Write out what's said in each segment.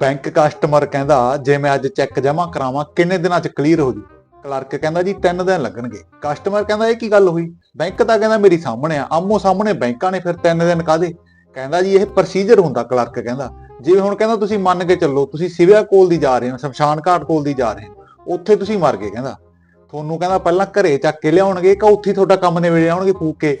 Bank customer ਕਹਿੰਦਾ, ਜੇ ਮੈਂ ਅੱਜ ਚੈੱਕ ਜਮ੍ਹਾਂ ਕਰਾਵਾਂ, ਕਿੰਨੇ ਦਿਨਾਂ ਚ ਕਲੀਅਰ ਹੋ ਜੂ? ਕਲਰਕ ਕਹਿੰਦਾ ਜੀ 3 ਦਿਨ ਲੱਗਣਗੇ। ਕਸਟਮਰ ਕਹਿੰਦਾ, ਇਹ ਕੀ ਗੱਲ ਹੋਈ? ਬੈਂਕ ਤਾਂ ਕਹਿੰਦਾ ਮੇਰੀ ਸਾਹਮਣੇ ਆ ਆਮੋ ਸਾਹਮਣੇ ਬੈਂਕਾਂ ਨੇ ਫਿਰ 3 ਦਿਨ ਕਾਦੇ ਕਹਿੰਦਾ ਜੀ, ਇਹ ਪ੍ਰੋਸੀਜਰ ਹੁੰਦਾ ਕਲਰਕ ਕਹਿੰਦਾ। ਜਿਵੇਂ ਹੁਣ ਕਹਿੰਦਾ ਤੁਸੀਂ ਮੰਨ ਕੇ ਚੱਲੋ, ਤੁਸੀਂ ਸਿਵਿਆ ਕੋਲ ਦੀ ਜਾ ਰਹੇ ਹੋ, ਸ਼ਮਸ਼ਾਨ ਘਾਟ ਕੋਲ ਦੀ ਜਾ ਰਹੇ ਹੋ, ਉੱਥੇ ਤੁਸੀਂ ਮਰ ਗਏ ਕਹਿੰਦਾ। ਤੁਹਾਨੂੰ ਕਹਿੰਦਾ ਪਹਿਲਾਂ ਘਰੇ ਚੱਕ ਕੇ ਲਿਆਉਣਗੇ ਕਿ ਉੱਥੇ ਤੁਹਾਡਾ ਕੰਮ ਨਿਬੇੜ ਆਉਣਗੇ ਫੂਕ ਕੇ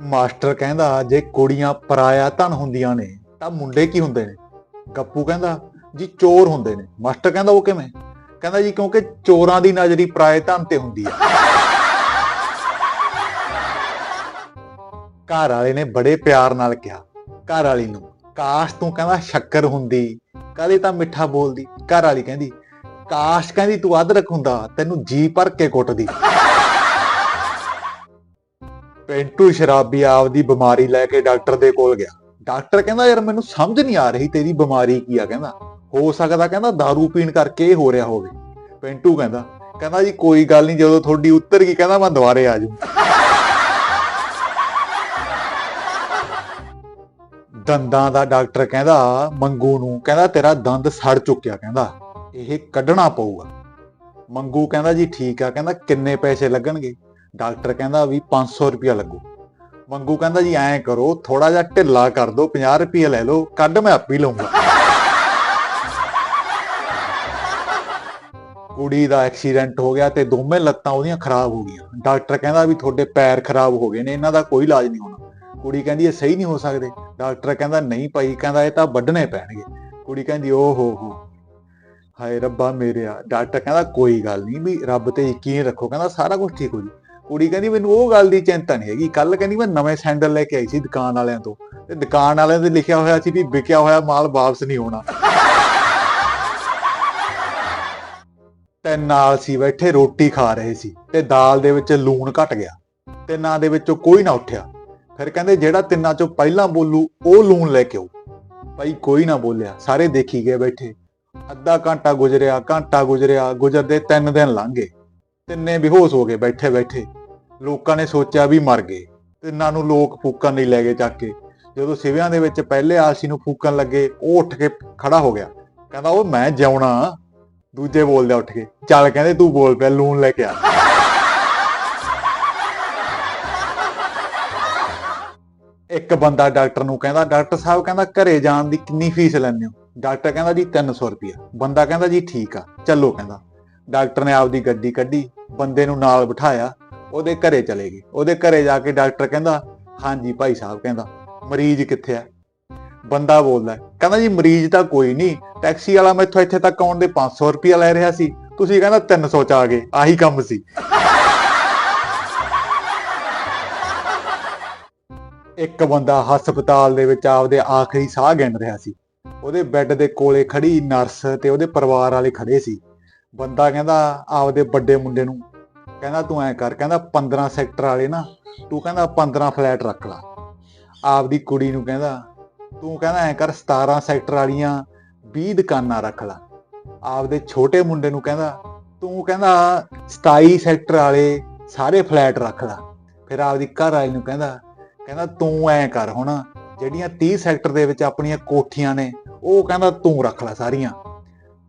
ਮਾਸਟਰ ਕਹਿੰਦਾ, ਜੇ ਕੁੜੀਆਂ ਪਰਾਇਆ ਧਨ ਹੁੰਦੀਆਂ ਨੇ, ਤਾਂ ਮੁੰਡੇ ਕੀ ਹੁੰਦੇ ਨੇ? ਗੱਪੂ ਕਹਿੰਦਾ, ਜੀ ਚੋਰ ਹੁੰਦੇ ਨੇ। ਮਾਸਟਰ ਕਹਿੰਦਾ, ਉਹ ਕਿਵੇਂ? ਕਹਿੰਦਾ ਜੀ, ਕਿਉਂਕਿ ਚੋਰਾਂ ਦੀ ਨਜ਼ਰੀ ਪਰਾਏ ਧਨ ਤੇ ਹੁੰਦੀ ਹੈ ਘਰ ਵਾਲੇ ਨੇ ਬੜੇ ਪਿਆਰ ਨਾਲ ਕਿਹਾ, ਘਰ ਵਾਲੀ ਨੂੰ, ਕਾਸ਼ ਤੂੰ ਕਹਿੰਦਾ ਸ਼ੱਕਰ ਹੁੰਦੀ ਕਦੇ ਤਾਂ ਮਿੱਠਾ ਬੋਲਦੀ? ਘਰ ਵਾਲੀ ਕਹਿੰਦੀ, ਕਾਸ਼ ਕਹਿੰਦੀ ਤੂੰ ਅਦਰਕ ਹੁੰਦਾ, ਤੈਨੂੰ ਜੀ ਭਰ ਕੇ ਕੁੱਟਦੀ। ਪੈਂਟੂ ਸ਼ਰਾਬੀ ਆਪਦੀ ਬਿਮਾਰੀ ਲੈ ਕੇ ਡਾਕਟਰ ਦੇ ਕੋਲ ਗਿਆ। ਡਾਕਟਰ ਕਹਿੰਦਾ, ਯਾਰ, ਮੈਨੂੰ ਸਮਝ ਨਹੀਂ ਆ ਰਹੀ ਤੇਰੀ ਬਿਮਾਰੀ ਕੀ ਆ, ਕਹਿੰਦਾ। ਹੋ ਸਕਦਾ, ਕਹਿੰਦਾ दारू ਪੀਣ ਕਰਕੇ ਇਹ ਹੋ ਰਿਹਾ ਹੋਵੇ। ਪਿੰਟੂ ਕਹਿੰਦਾ ਕਹਿੰਦਾ ਜੀ, ਕੋਈ ਗੱਲ ਨਹੀਂ, ਜਦੋਂ ਤੁਹਾਡੀ ਉੱਤਰ ਗਈ, ਕਹਿੰਦਾ ਮੈਂ ਦੁਬਾਰੇ ਆ ਜਾਊਂ। ਦੰਦਾਂ ਦਾ ਡਾਕਟਰ ਕਹਿੰਦਾ, ਮੰਗੂ ਨੂੰ, ਕਹਿੰਦਾ, ਤੇਰਾ ਦੰਦ ਸੜ ਚੁੱਕਿਆ, ਕਹਿੰਦਾ, ਇਹ ਕੱਢਣਾ ਪਊਗਾ। ਮੰਗੂ ਕਹਿੰਦਾ, ਜੀ, ਠੀਕ ਆ, ਕਹਿੰਦਾ, ਕਿੰਨੇ ਪੈਸੇ ਲੱਗਣਗੇ? ਡਾਕਟਰ ਕਹਿੰਦਾ ਵੀ 500 ਰੁਪਿਆ ਲੱਗੂ। ਮੰਗੂ ਕਹਿੰਦਾ ਜੀ ਐਂ ਕਰੋ ਥੋੜਾ ਜਿਹਾ ਢਿੱਲਾ ਕਰ ਦਿਓ 50 ਰੁਪਏ ਲੈ ਲਓ, ਕੱਢ ਮੈਂ ਆਪੇ ਹੀ ਲਊਂਗਾ। ਕੁੜੀ ਦਾ ਐਕਸੀਡੈਂਟ ਹੋ ਗਿਆ ਤੇ ਦੋਵੇਂ ਲੱਤਾਂ ਉਹਦੀਆਂ ਖਰਾਬ ਹੋ ਗਈਆਂ। ਡਾਕਟਰ ਕਹਿੰਦਾ ਵੀ ਤੁਹਾਡੇ ਪੈਰ ਖਰਾਬ ਹੋ ਗਏ ਨੇ, ਇਹਨਾਂ ਦਾ ਕੋਈ ਇਲਾਜ ਨਹੀਂ ਹੋਣਾ। ਕੁੜੀ ਕਹਿੰਦੀ ਇਹ ਸਹੀ ਨਹੀਂ ਹੋ ਸਕਦੇ। ਡਾਕਟਰ ਕਹਿੰਦਾ, ਨਹੀਂ ਭਾਈ, ਕਹਿੰਦਾ ਇਹ ਤਾਂ ਵੱਢਣੇ ਪੈਣਗੇ। ਕੁੜੀ ਕਹਿੰਦੀ, ਓ ਹੋ ਹੋ। ਹਾਏ ਰੱਬਾ ਮੇਰਿਆ ਡਾਕਟਰ ਕਹਿੰਦਾ, ਕੋਈ ਗੱਲ ਨਹੀਂ ਵੀ ਰੱਬ ਤੇ ਯਕੀਨ ਰੱਖੋ, ਕਹਿੰਦਾ ਸਾਰਾ ਕੁਝ ਠੀਕ ਹੋ ਜੂ। ਕੁੜੀ ਕਹਿੰਦੀ ਮੈਨੂੰ ਉਹ ਗੱਲ ਦੀ ਚਿੰਤਾ ਨਹੀਂ ਹੈਗੀ। ਕੱਲ ਕਹਿੰਦੀ ਮੈਂ ਨਵੇਂ ਸੈਂਡਲ ਲੈ ਕੇ ਆਈ ਸੀ ਦੁਕਾਨ ਵਾਲਿਆਂ ਤੋਂ। ਤੇ ਦੁਕਾਨ ਵਾਲਿਆਂ ਤੇ ਲਿਖਿਆ ਹੋਇਆ ਸੀ ਵੀ ਵਿਕਿਆ ਹੋਇਆ ਮਾਲ ਵਾਪਸ ਨਹੀਂ ਹੋਣਾ ਤੇ ਨਾਲ ਸੀ ਬੈਠੇ ਰੋਟੀ ਖਾ ਰਹੇ ਸੀ ਤੇ ਦਾਲ ਦੇ ਵਿੱਚ ਲੂਣ ਘਟ ਗਿਆ। ਤਿੰਨਾਂ ਦੇ ਵਿੱਚੋਂ ਕੋਈ ਨਾ ਉੱਠਿਆ। ਫਿਰ ਕਹਿੰਦੇ ਜਿਹੜਾ ਤਿੰਨਾਂ ਚੋਂ ਪਹਿਲਾਂ ਬੋਲੂ, ਉਹ ਲੂਣ ਲੈ ਕੇ ਆਉ। ਭਾਈ ਕੋਈ ਨਾ ਬੋਲਿਆ, ਸਾਰੇ ਦੇਖੀ ਗਏ ਬੈਠੇ। ਅੱਧਾ ਘੰਟਾ ਗੁਜ਼ਰਿਆ ਘੰਟਾ ਗੁਜ਼ਰਿਆ, ਗੁਜ਼ਰਦੇ ਤਿੰਨ ਦਿਨ ਲੰਘ ਗਏ। ਤਿੰਨੇ ਬੇਹੋਸ਼ ਹੋ ਗਏ ਬੈਠੇ ਬੈਠੇ। ਲੋਕਾਂ ਨੇ ਸੋਚਿਆ ਵੀ ਮਰ ਗਏ। ਤਿੰਨਾਂ ਨੂੰ ਲੋਕ ਫੂਕਣ ਲਈ ਲੈ ਗਏ ਚੱਕ ਕੇ। ਜਦੋਂ ਸਿਵਿਆਂ ਦੇ ਵਿੱਚ ਪਹਿਲੇ ਆਲਸੀ ਨੂੰ ਫੂਕਣ ਲੱਗੇ, ਉਹ ਉੱਠ ਕੇ ਖੜਾ ਹੋ ਗਿਆ। ਕਹਿੰਦਾ ਉਹ ਮੈਂ ਜਿਉਣਾ। ਦੂਜੇ ਬੋਲਦੇ ਉੱਠ ਕੇ, ਚੱਲ ਕਹਿੰਦੇ, ਤੂੰ ਬੋਲ ਪਿਆ, ਲੂਣ ਲੈ ਕੇ ਆ। ਇੱਕ ਬੰਦਾ ਡਾਕਟਰ ਨੂੰ ਕਹਿੰਦਾ, ਡਾਕਟਰ ਸਾਹਿਬ ਕਹਿੰਦਾ, ਘਰੇ ਜਾਣ ਦੀ ਕਿੰਨੀ ਫੀਸ ਲੈਂਦੇ ਹੋ? ਡਾਕਟਰ ਕਹਿੰਦਾ, ਜੀ 300 ਰੁਪਿਆ ਬੰਦਾ ਕਹਿੰਦਾ, ਜੀ, ਠੀਕ ਆ। ਚੱਲੋ, ਕਹਿੰਦਾ। ਡਾਕਟਰ ਨੇ ਆਪਦੀ ਗੱਡੀ ਕੱਢੀ। ਬੰਦੇ ਨੂੰ ਨਾਲ ਬਿਠਾਇਆ, ਉਹਦੇ ਘਰੇ ਚਲੇ ਗਏ। ਉਹਦੇ ਘਰੇ ਜਾ ਕੇ ਡਾਕਟਰ ਕਹਿੰਦਾ, ਹਾਂਜੀ ਭਾਈ ਸਾਹਿਬ, ਕਹਿੰਦਾ, ਮਰੀਜ਼ ਕਿੱਥੇ ਆ? ਬੰਦਾ ਬੋਲਦਾ, ਕਹਿੰਦਾ ਜੀ ਮਰੀਜ਼ ਤਾਂ ਕੋਈ ਨਹੀਂ, ਟੈਕਸੀ ਵਾਲਾ ਮੈਥੋਂ ਇੱਥੇ ਤੱਕ ਆਉਣ ਦੇ 500 ਰੁਪਿਆ ਲੈ ਰਿਹਾ ਸੀ। ਤੁਸੀਂ ਕਹਿੰਦਾ 300 ਚ ਆ ਗਏ, ਆਹੀ ਕੰਮ ਸੀ। ਇੱਕ ਬੰਦਾ ਹਸਪਤਾਲ ਦੇ ਵਿੱਚ ਆਪਦੇ ਆਖਰੀ ਸਾਹ ਗਿਣ ਰਿਹਾ ਸੀ। ਉਹਦੇ ਬੈੱਡ ਦੇ ਕੋਲੇ ਖੜੀ ਨਰਸ ਤੇ ਉਹਦੇ ਪਰਿਵਾਰ ਵਾਲੇ ਖੜੇ ਸੀ। ਬੰਦਾ ਕਹਿੰਦਾ ਆਪਦੇ ਵੱਡੇ ਮੁੰਡੇ ਨੂੰ, ਕਹਿੰਦਾ ਤੂੰ ਐ ਕਰ, ਕਹਿੰਦਾ 15 ਸੈਕਟਰ ਵਾਲੇ ਨਾ, ਤੂੰ ਕਹਿੰਦਾ 15 ਫਲੈਟ ਰੱਖ ਲਾ। ਆਪਦੀ ਕੁੜੀ ਨੂੰ ਕਹਿੰਦਾ, ਤੂੰ ਕਹਿੰਦਾ ਐ ਕਰ 17 ਸੈਕਟਰ ਵਾਲੀਆਂ 20 ਦੁਕਾਨਾਂ ਰੱਖ ਲਾ। ਆਪਦੇ ਛੋਟੇ ਮੁੰਡੇ ਨੂੰ ਕਹਿੰਦਾ, ਤੂੰ ਕਹਿੰਦਾ 27 ਸੈਕਟਰ ਵਾਲੇ ਸਾਰੇ ਫਲੈਟ ਰੱਖ ਲਾ। ਫਿਰ ਆਪਦੀ ਘਰ ਵਾਲੀ ਨੂੰ ਕਹਿੰਦਾ ਕਹਿੰਦਾ ਤੂੰ ਐ ਕਰ ਹੁਣ, ਜਿਹੜੀਆਂ 30 ਸੈਕਟਰ ਦੇ ਵਿੱਚ ਆਪਣੀਆਂ ਕੋਠੀਆਂ ਨੇ, ਉਹ ਕਹਿੰਦਾ ਤੂੰ ਰੱਖ ਲੈ ਸਾਰੀਆਂ।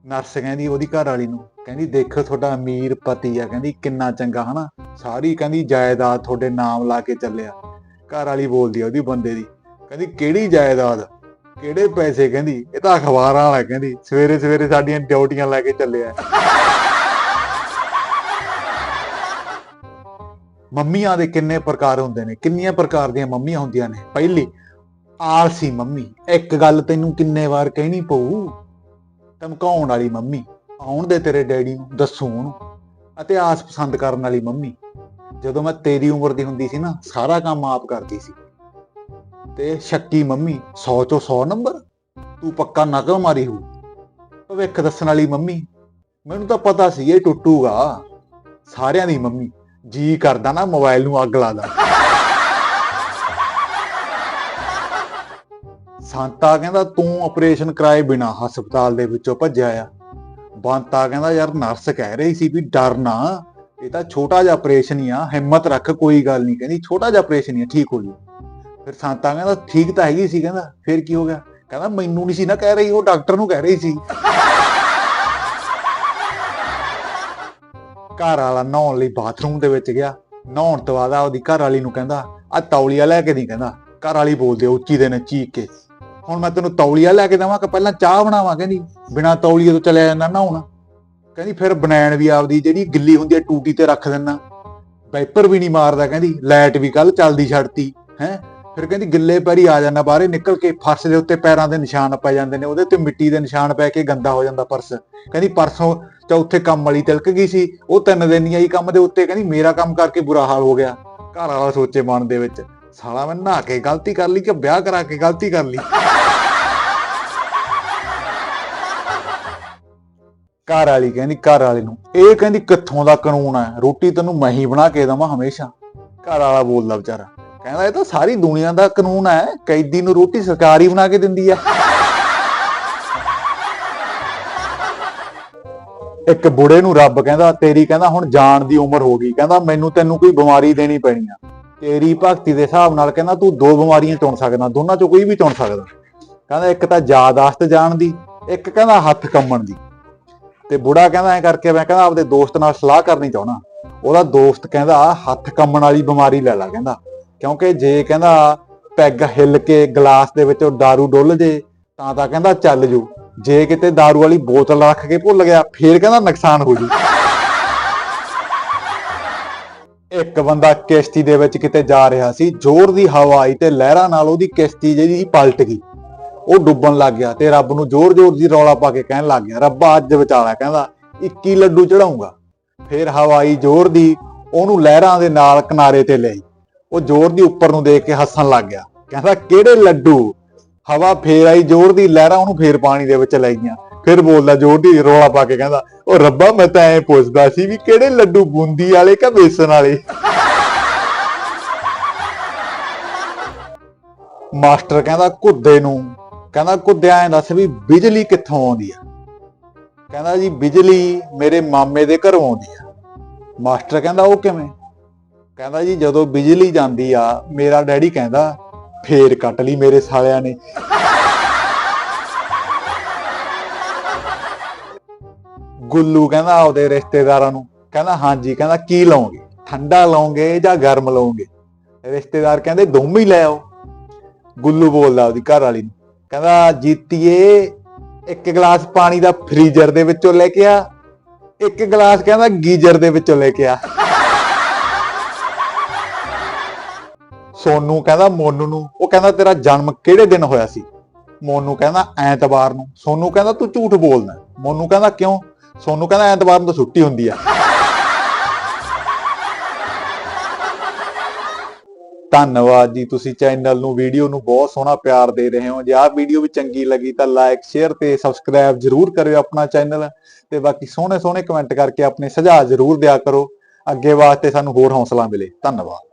ਨਰਸ ਕਹਿੰਦੀ ਉਹਦੀ ਘਰ ਵਾਲੀ ਨੂੰ, ਕਹਿੰਦੀ ਦੇਖੋ ਤੁਹਾਡਾ ਅਮੀਰ ਪਤੀ ਆ, ਕਹਿੰਦੀ ਕਿੰਨਾ ਚੰਗਾ, ਹਨਾ? ਸਾਰੀ ਕਹਿੰਦੀ ਜਾਇਦਾਦ ਤੁਹਾਡੇ ਨਾਮ ਲਾ ਕੇ ਚੱਲਿਆ। ਘਰ ਵਾਲੀ ਬੋਲਦੀ ਆ ਉਹਦੀ ਬੰਦੇ ਦੀ, ਕਹਿੰਦੀ ਕਿਹੜੀ ਜਾਇਦਾਦ? ਕਿਹੜੇ ਪੈਸੇ? ਕਹਿੰਦੀ ਇਹ ਤਾਂ ਅਖਬਾਰਾਂ ਵਾਲਾ, ਕਹਿੰਦੀ ਸਵੇਰੇ ਸਵੇਰੇ ਸਾਡੀਆਂ ਡਿਊਟੀਆਂ ਲੈ ਕੇ ਚੱਲਿਆ। ਮੰਮੀਆਂ ਦੇ ਕਿੰਨੇ ਪ੍ਰਕਾਰ ਹੁੰਦੇ ਨੇ, ਕਿੰਨੀਆਂ ਪ੍ਰਕਾਰ ਦੀਆਂ ਮੰਮੀਆਂ ਹੁੰਦੀਆਂ ਨੇ? ਪਹਿਲੀ, ਆਲਸੀ ਮੰਮੀ, ਇੱਕ ਗੱਲ ਤੈਨੂੰ ਕਿੰਨੇ ਵਾਰ ਕਹਿਣੀ ਪਊ? ਧਮਕਾਉਣ ਵਾਲੀ ਮੰਮੀ, ਆਉਣ ਦੇ ਤੇਰੇ ਡੈਡੀ ਨੂੰ, ਦੱਸੂ ਉਹਨੂੰ, ਅਤੇ ਆਸ ਪਸੰਦ ਕਰਨ ਵਾਲੀ ਮੰਮੀ। ਜਦੋਂ ਮੈਂ ਤੇਰੀ ਉਮਰ ਦੀ ਹੁੰਦੀ ਸੀ ਨਾ, ਸਾਰਾ ਕੰਮ ਆਪ ਕਰਦੀ ਸੀ। ਤੇ ਸ਼ੱਕੀ ਮੰਮੀ 100 ਚੋਂ 100 ਨੰਬਰ, ਤੂੰ ਪੱਕਾ ਨਕਲ ਮਾਰੀ ਹੂ ਭਵਿੱਖ ਦੱਸਣ ਵਾਲੀ ਮੰਮੀ, ਮੈਨੂੰ ਤਾਂ ਪਤਾ ਸੀ ਇਹ ਟੁੱਟੂਗਾ। ਸਾਰਿਆਂ ਦੀ ਮੰਮੀ, ਜੀ ਕਰਦਾ ਨਾ, ਮੋਬਾਈਲ ਨੂੰ ਅੱਗ ਲਾ ਦਾਂ ਸੰਤਾ ਕਹਿੰਦਾ, ਤੂੰ ਆਪਰੇਸ਼ਨ ਕਰਾਏ ਬਿਨਾ ਹਸਪਤਾਲ ਦੇ ਵਿੱਚੋਂ ਭੱਜਿਆ ਆ। ਬੰਤਾ ਕਹਿੰਦਾ, ਯਾਰ ਨਰਸ ਕਹਿ ਰਹੀ ਸੀ ਵੀ ਡਰਨਾ ਇਹ ਤਾਂ ਛੋਟਾ ਜਿਹਾ ਆਪਰੇਸ਼ਨ ਹੀ ਆ, ਹਿੰਮਤ ਰੱਖ, ਕੋਈ ਗੱਲ ਨਹੀਂ। ਕਹਿੰਦੀ, ਛੋਟਾ ਜਿਹਾ ਆਪਰੇਸ਼ਨ ਹੀ ਆ, ਠੀਕ ਹੋ ਜੂ। ਫਿਰ ਸੰਤਾ ਕਹਿੰਦਾ, ਠੀਕ ਤਾਂ ਹੈਗੀ ਸੀ, ਕਹਿੰਦਾ, ਫਿਰ ਕੀ ਹੋ ਗਿਆ? ਕਹਿੰਦਾ, ਮੈਨੂੰ ਨਹੀਂ ਸੀ ਨਾ ਕਹਿ ਰਹੀ, ਉਹ ਡਾਕਟਰ ਨੂੰ ਕਹਿ ਰਹੀ ਸੀ। ਘਰ ਵਾਲਾ ਨਹਾਉਣ ਲਈ ਬਾਥਰੂਮ ਦੇ ਵਿੱਚ ਗਿਆ। ਨਹਾਉਣ ਤੋਂ ਬਾਅਦ ਆ ਉਹਦੀ ਘਰ ਵਾਲੀ ਨੂੰ ਕਹਿੰਦਾ ਆ ਤੌਲੀਆ ਲੈ ਕੇ ਨਹੀਂ, ਕਹਿੰਦਾ। ਘਰ ਵਾਲੀ ਬੋਲਦੇ ਉੱਚੀ ਦੇ ਨੇ ਚੀਕ ਕੇ। ਹੁਣ ਮੈਂ ਤੈਨੂੰ ਤੌਲੀਆ ਲੈ ਕੇ ਦੇਵਾਂ ਕਿ ਪਹਿਲਾਂ ਚਾਹ ਬਣਾਵਾਂ? ਕਹਿੰਦੀ, ਬਿਨਾ ਤੌਲੀਏ ਤੋਂ ਚਲਿਆ ਜਾਂਦਾ ਨਹਾਉਣ। ਕਹਿੰਦੀ, ਫਿਰ ਬਨੈਣ ਵੀ ਆਪਦੀ ਜਿਹੜੀ ਗਿੱਲੀ ਹੁੰਦੀ ਹੈ ਟੂਟੀ ਤੇ ਰੱਖ ਦਿੰਨਾ ਵਾਈਪਰ ਵੀ ਨਹੀਂ ਮਾਰਦਾ, ਕਹਿੰਦੀ, ਲਾਈਟ ਵੀ ਕੱਲ ਚੱਲਦੀ ਛੱਡਤੀ, ਹੈ। ਫਿਰ ਕਹਿੰਦੀ, ਗਿੱਲੇ ਪੈਰੀ ਆ ਜਾਂਦਾ, ਬਾਹਰੇ ਨਿਕਲ ਕੇ ਫਰਸ਼ ਦੇ ਉੱਤੇ ਪੈਰਾਂ ਦੇ ਨਿਸ਼ਾਨ ਪੈ ਜਾਂਦੇ ਨੇ, ਉਹਦੇ ਤੇ ਮਿੱਟੀ ਦੇ ਨਿਸ਼ਾਨ ਪੈ ਕੇ ਗੰਦਾ ਹੋ ਜਾਂਦਾ ਪਰਸ ਕਹਿੰਦੀ, ਪਰਸੋਂ ਚੌਥੇ ਕੰਮ ਵਾਲੀ ਤਿਲਕ ਗਈ ਸੀ, ਉਹ ਤਿੰਨ ਦਿਨ ਹੀ ਆਈ ਕੰਮ ਦੇ ਉੱਤੇ, ਕਹਿੰਦੀ, ਮੇਰਾ ਕੰਮ ਕਰਕੇ ਬੁਰਾ ਹਾਲ ਹੋ ਗਿਆ। ਘਰ ਵਾਲਾ ਸੋਚੇ ਮਨ ਦੇ ਵਿੱਚ। ਸਾਲਾ ਮੈਂ ਨਹਾ ਕੇ ਗਲਤੀ ਕਰ ਲਈ ਕਿ ਵਿਆਹ ਕਰਾ ਕੇ ਗਲਤੀ ਕਰ ਲਈ? ਘਰ ਵਾਲੀ ਕਹਿੰਦੀ, ਘਰ ਵਾਲੇ ਨੂੰ। ਇਹ ਕਹਿੰਦੀ, ਕਿੱਥੋਂ ਦਾ ਕਾਨੂੰਨ ਹੈ? ਰੋਟੀ ਤੈਨੂੰ ਮੈਂ ਹੀ ਬਣਾ ਕੇ ਦੇਵਾਂ ਹਮੇਸ਼ਾ। ਘਰ ਵਾਲਾ ਬੋਲਦਾ ਵਿਚਾਰਾ, ਕਹਿੰਦਾ, ਇਹ ਤਾਂ ਸਾਰੀ ਦੁਨੀਆ ਦਾ ਕਾਨੂੰਨ ਹੈ। ਕੈਦੀ ਨੂੰ ਰੋਟੀ ਸਰਕਾਰ ਹੀ ਬਣਾ ਕੇ ਦਿੰਦੀ ਹੈ। ਇੱਕ ਬੁੜੇ ਨੂੰ ਰੱਬ ਕਹਿੰਦਾ, ਤੇਰੀ ਕਹਿੰਦਾ, ਹੁਣ ਜਾਣ ਦੀ ਉਮਰ ਹੋ ਗਈ। ਕਹਿੰਦਾ, ਮੈਨੂੰ ਤੈਨੂੰ ਕੋਈ ਬਿਮਾਰੀ ਦੇਣੀ ਪੈਣੀ ਆ। ਤੇਰੀ ਭਗਤੀ ਦੇ ਹਿਸਾਬ ਨਾਲ ਕਹਿੰਦਾ ਤੂੰ ਦੋ ਬਿਮਾਰੀਆਂ ਚੁਣ ਸਕਦਾ ਦੋਨਾਂ ਚੋਂ ਕੋਈ ਵੀ ਚੁਣ ਸਕਦਾ ਕਹਿੰਦਾ ਇੱਕ ਤਾਂ ਯਾਦਾਸ਼ਤ ਜਾਣ ਦੀ ਇੱਕ ਕਹਿੰਦਾ ਹੱਥ ਕੰਮਣ ਦੀ ਤੇ ਬੁੜਾ ਕਹਿੰਦਾ ਐ ਕਰਕੇ ਮੈਂ ਕਹਿੰਦਾ ਆਪਦੇ ਦੋਸਤ ਨਾਲ ਸਲਾਹ ਕਰਨੀ ਚਾਹਣਾ ਉਹਦਾ ਦੋਸਤ ਕਹਿੰਦਾ ਹੱਥ ਕੰਮਣ ਵਾਲੀ ਬਿਮਾਰੀ ਲੈ ਲੈ ਕਹਿੰਦਾ ਕਿਉਂਕਿ ਜੇ ਕਹਿੰਦਾ ਪੈਗ ਹਿੱਲ ਕੇ ਗਲਾਸ ਦੇ ਵਿੱਚੋਂ दारू ਡੁੱਲ ਜੇ ਤਾਂ ਤਾਂ ਕਹਿੰਦਾ ਚੱਲ ਜੂ ਜੇ ਕਿਤੇ दारू ਵਾਲੀ ਬੋਤਲ ਰੱਖ ਕੇ ਭੁੱਲ ਗਿਆ ਫੇਰ ਕਹਿੰਦਾ ਨੁਕਸਾਨ ਹੋ ਜੂ ਇੱਕ ਬੰਦਾ ਕਿਸ਼ਤੀ ਦੇ ਵਿੱਚ ਕਿਤੇ ਜਾ ਰਿਹਾ ਸੀ, ਜ਼ੋਰ ਦੀ ਹਵਾ ਆਈ ਤੇ ਲਹਿਰਾਂ ਨਾਲ ਉਹਦੀ ਕਿਸ਼ਤੀ ਜਿਹੜੀ ਪਲਟ ਗਈ। ਉਹ ਡੁੱਬਣ ਲੱਗ ਗਿਆ ਤੇ ਰੱਬ ਨੂੰ ਜ਼ੋਰ-ਜ਼ੋਰ ਦੀ ਰੌਲਾ ਪਾ ਕੇ ਕਹਿਣ ਲੱਗ ਗਿਆ, ਰੱਬਾ, ਅੱਜ ਵਿਚਾਲਾ, ਕਹਿੰਦਾ 21 ਲੱਡੂ ਚੜਾਉਂਗਾ। ਫਿਰ ਹਵਾਈ ਜ਼ੋਰ ਦੀ, ਉਹਨੂੰ ਲਹਿਰਾਂ ਦੇ ਨਾਲ ਕਿਨਾਰੇ ਤੇ ਲਈ। ਉਹ ਜ਼ੋਰ ਦੀ ਉੱਪਰ ਨੂੰ ਦੇਖ ਕੇ ਹੱਸਣ ਲੱਗ ਗਿਆ। ਕਹਿੰਦਾ, ਕਿਹੜੇ ਲੱਡੂ? ਹਵਾ ਫੇਰ ਆਈ, ਜ਼ੋਰ ਦੀ ਲਹਿਰਾਂ ਉਹਨੂੰ ਫੇਰ ਪਾਣੀ ਦੇ ਵਿੱਚ ਲੈ ਗਈਆਂ ਫਿਰ ਬੋਲਦਾ ਜ਼ੋਰ ਦੀ ਪਾ ਕੇ ਕਹਿੰਦਾ, ਉਹ ਰੱਬਾ, ਮੈਂ ਤਾਂ ਐ ਪੁੱਛਦਾ ਸੀ ਵੀ ਕਿਹੜੇ ਲੱਡੂ ਬੂੰਦੀ ਵਾਲੇ ਕਿ ਬੇਸਨ ਵਾਲੇ? ਮਾਸਟਰ ਕਹਿੰਦਾ ਕੁੱਦੇ ਨੂੰ। ਕਹਿੰਦਾ ਕੁੱਦਿਆ ਐ ਦੱਸ ਵੀ ਬਿਜਲੀ ਕਿੱਥੋਂ ਆਉਂਦੀ ਆ? ਕਹਿੰਦਾ, ਜੀ, ਬਿਜਲੀ ਮੇਰੇ ਮਾਮੇ ਦੇ ਘਰੋਂ ਆਉਂਦੀ ਆ। ਮਾਸਟਰ ਕਹਿੰਦਾ, ਉਹ ਕਿਵੇਂ? ਕਹਿੰਦਾ, ਜੀ, ਜਦੋਂ ਬਿਜਲੀ ਜਾਂਦੀ ਆ, ਮੇਰਾ ਡੈਡੀ ਕਹਿੰਦਾ, ਫੇਰ ਕੱਟ ਲਈ ਮੇਰੇ ਸਾਲਿਆਂ ਨੇ। ਗੁੱਲੂ ਕਹਿੰਦਾ ਆਪਦੇ ਰਿਸ਼ਤੇਦਾਰਾਂ ਨੂੰ, ਕਹਿੰਦਾ ਹਾਂਜੀ, ਕਹਿੰਦਾ ਕੀ ਲਓਗੇ ਠੰਡਾ ਲਓਗੇ ਜਾਂ ਗਰਮ ਲਓਗੇ ਰਿਸ਼ਤੇਦਾਰ ਕਹਿੰਦੇ ਦੋਵੇਂ ਹੀ ਲੈ ਆਓ। ਗੁੱਲੂ ਬੋਲਦਾ ਉਹਦੀ ਘਰ ਵਾਲੀ ਨੂੰ, ਕਹਿੰਦਾ ਜੀਤੀਏ, ਇੱਕ ਗਲਾਸ ਪਾਣੀ ਦਾ ਫ੍ਰੀਜ਼ਰ ਦੇ ਵਿੱਚੋਂ ਲੈ ਕੇ ਆ, ਇੱਕ ਗਲਾਸ ਕਹਿੰਦਾ ਗੀਜ਼ਰ ਦੇ ਵਿੱਚੋਂ ਲੈ ਕੇ ਆ। ਸੋਨੂ ਕਹਿੰਦਾ ਮੋਨੂ ਨੂੰ, ਉਹ ਕਹਿੰਦਾ ਤੇਰਾ ਜਨਮ ਕਿਹੜੇ ਦਿਨ ਹੋਇਆ ਸੀ? ਮੋਨੂ ਕਹਿੰਦਾ ਐਤਵਾਰ ਨੂੰ, ਸੋਨੂ ਕਹਿੰਦਾ ਤੂੰ ਝੂਠ ਬੋਲਦਾ। ਮੋਨੂ ਕਹਿੰਦਾ ਕਿਉਂ? ਸੋਨੂ ਕਹਿੰਦਾ ਐਤਵਾਰ ਨੂੰ ਤਾਂ ਛੁੱਟੀ ਹੁੰਦੀ ਆ। ਧੰਨਵਾਦ ਜੀ ਤੁਸੀਂ ਚੈਨਲ ਨੂੰ, ਵੀਡੀਓ ਨੂੰ ਬਹੁਤ ਸੋਹਣਾ ਪਿਆਰ ਦੇ ਰਹੇ ਹੋ। ਜੇ ਆਹ ਵੀਡੀਓ ਵੀ ਚੰਗੀ ਲੱਗੀ ਤਾਂ ਲਾਈਕ ਸ਼ੇਅਰ ਤੇ ਸਬਸਕ੍ਰਾਈਬ ਜਰੂਰ ਕਰਿਓ ਆਪਣਾ ਚੈਨਲ। ਤੇ ਬਾਕੀ ਸੋਹਣੇ ਸੋਹਣੇ ਕਮੈਂਟ ਕਰਕੇ ਆਪਣੇ ਸੁਝਾਅ ਜਰੂਰ ਦਿਆ ਕਰੋ। ਅੱਗੇ ਵਾਸਤੇ ਸਾਨੂੰ ਹੋਰ ਹੌਸਲਾ ਮਿਲੇ। ਧੰਨਵਾਦ।